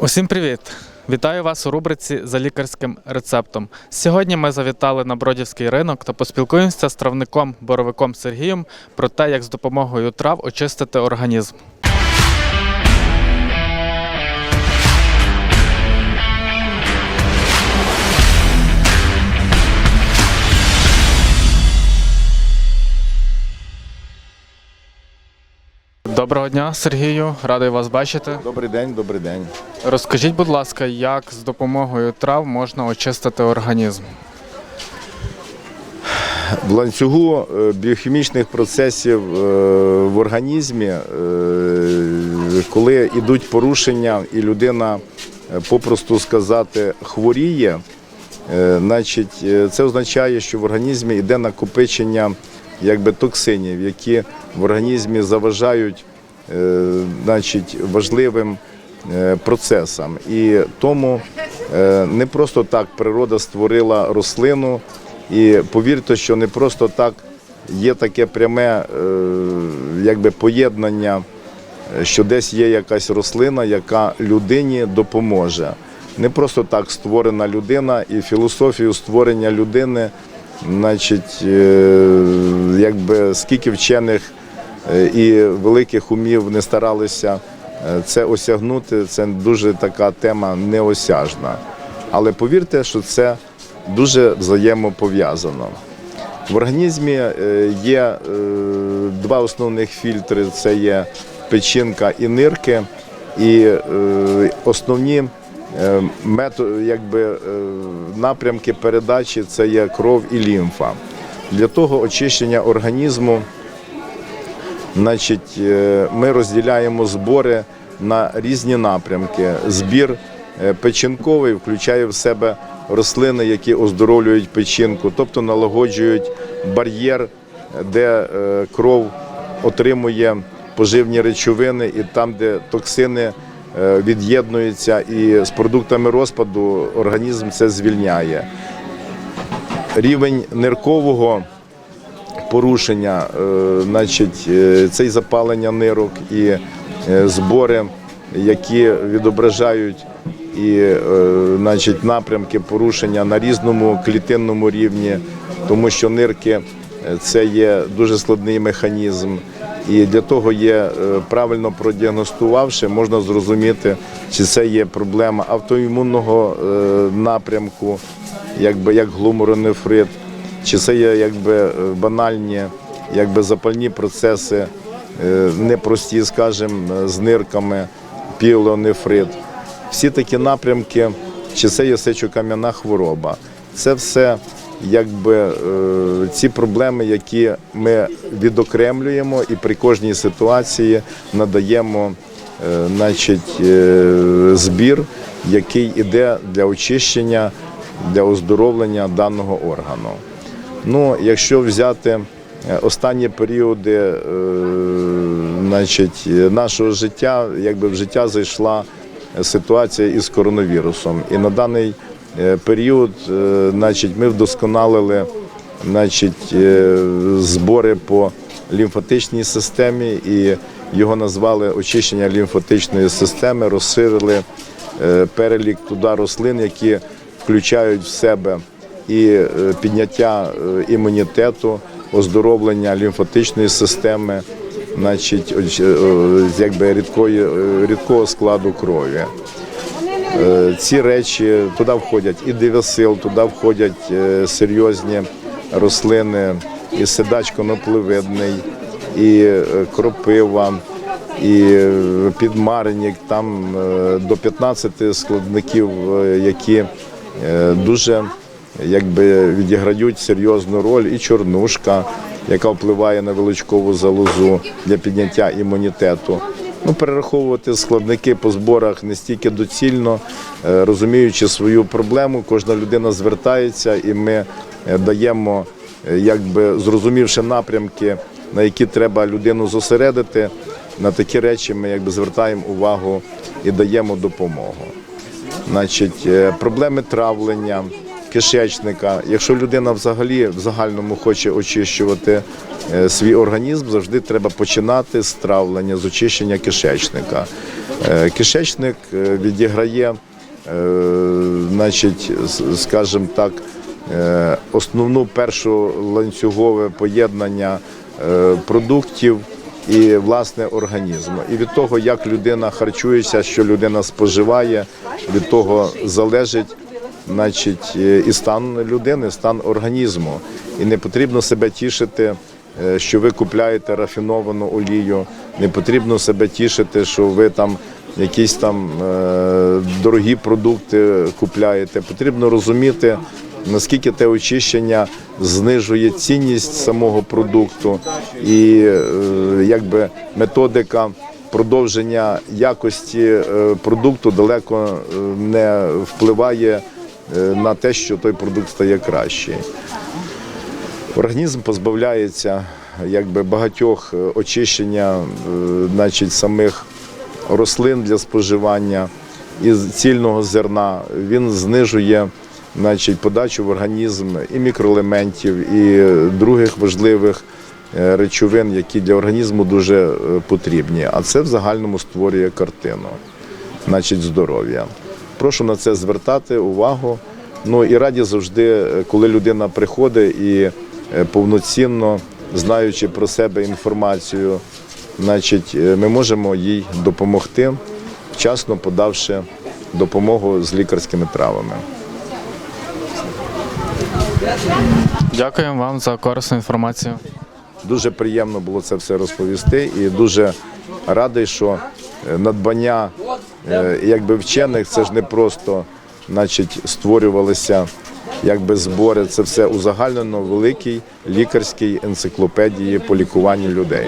Усім привіт! Вітаю вас у рубриці за лікарським рецептом. Сьогодні ми завітали на Бродівський ринок та поспілкуємося з травником боровиком Сергієм про те, як з допомогою трав очистити організм. Доброго дня, Сергію, радий вас бачити. Добрий день, добрий день. Розкажіть, будь ласка, як з допомогою трав можна очистити організм? В ланцюгу е, біохімічних процесів е, в організмі, е, коли йдуть порушення і людина, попросту сказати, хворіє, значить, це означає, що в організмі йде накопичення якби, токсинів, які в організмі заважають значить, важливим е, процесам. І тому е, не просто так природа створила рослину. І повірте, що не просто так є таке пряме е, якби поєднання, е, що десь є якась рослина, яка людині допоможе. Не просто так створена людина, і філософію створення людини, значить, е, якби скільки вчених е, і великих умів не старалися е, це осягнути, це дуже така тема неосяжна. Але повірте, що це дуже взаємопов'язано. В організмі е, є е, два основних фільтри: це є печінка і нирки, і е, основні е, якби, е, напрямки передачі це є кров і лімфа. Для того очищення організму Значить, е, ми розділяємо збори на різні напрямки. Збір е, печінковий включає в себе рослини, які оздоровлюють печінку, тобто налагоджують бар'єр, де е, кров отримує поживні речовини, і там, де токсини від'єднуються, і з продуктами розпаду організм це звільняє. Рівень ниркового порушення, е, значить, е, це і запалення нирок, і е, збори, які відображають і значить, напрямки порушення на різному клітинному рівні, тому що нирки це є дуже складний механізм. І для того є правильно продіагностувавши, можна зрозуміти, чи це є проблема автоімунного напрямку, якби як гломоронефрит, чи це є якби е, банальні, якби запальні процеси, е, непрості, скажімо, з нирками, пілонефрит. Всі такі напрямки, чи це є сечокам'яна хвороба. Це все якби е, ці проблеми, які ми відокремлюємо і при кожній ситуації надаємо е, значить, е, збір, який іде для очищення, для оздоровлення даного органу. Ну, якщо взяти е, останні періоди е, значить, нашого життя, якби в життя зайшла ситуація із коронавірусом. І на даний е, період е, значить, ми вдосконалили значить, е, збори по лімфатичній системі і його назвали очищення лімфатичної системи, розширили е, перелік туди рослин, які включають в себе і е, підняття е, імунітету, оздоровлення лімфатичної системи, значить, якби рідкої, е, рідкого складу крові. Ці речі туди входять і дивосил, туди входять серйозні рослини, і седач конопливидний, і кропива, і підмаренник, там до 15 складників, які дуже якби відіграють серйозну роль, і чорнушка, яка впливає на величкову залозу для підняття імунітету. Ну, перераховувати складники по зборах не стільки доцільно, Е, розуміючи свою проблему, кожна людина звертається, і ми е, даємо, е, якби зрозумівши напрямки, на які треба людину зосередити, на такі речі ми якби звертаємо увагу і даємо допомогу. Значить, проблеми травлення, кишечника. Якщо людина взагалі в загальному хоче очищувати е, свій організм, завжди треба починати з травлення, з очищення кишечника. Е, Кишечник е, відіграє, значить, скажімо так, основну першу ланцюгове поєднання продуктів і власне організму. І від того, як людина харчується, що людина споживає, від того залежить значить, е, і стан людини, стан організму. І не потрібно себе тішити, е, що ви купляєте рафіновану олію. Не потрібно себе тішити, що ви там якісь там е, дорогі продукти купляєте. Потрібно розуміти, наскільки те очищення знижує цінність самого продукту, і якби методика продовження якості продукту далеко не впливає на те, що той продукт стає кращий. Організм позбавляється якби багатьох е, очищення, е, значить, самих рослин для споживання із цільного зерна. Він знижує значить, подачу в організм і мікроелементів, і других важливих е, речовин, які для організму дуже е, потрібні. А це в загальному створює картину, значить, здоров'я. Прошу на це звертати увагу. Ну і раді завжди, е, коли людина приходить і е, повноцінно знаючи про себе інформацію, значить, е, ми можемо їй допомогти, вчасно подавши допомогу з лікарськими травами. Дякуємо вам за корисну інформацію. Дуже приємно було це все розповісти і дуже радий, що надбання якби вчених це ж не просто значить, створювалися якби збори. Це все узагальнено великій лікарській енциклопедії по лікуванню людей.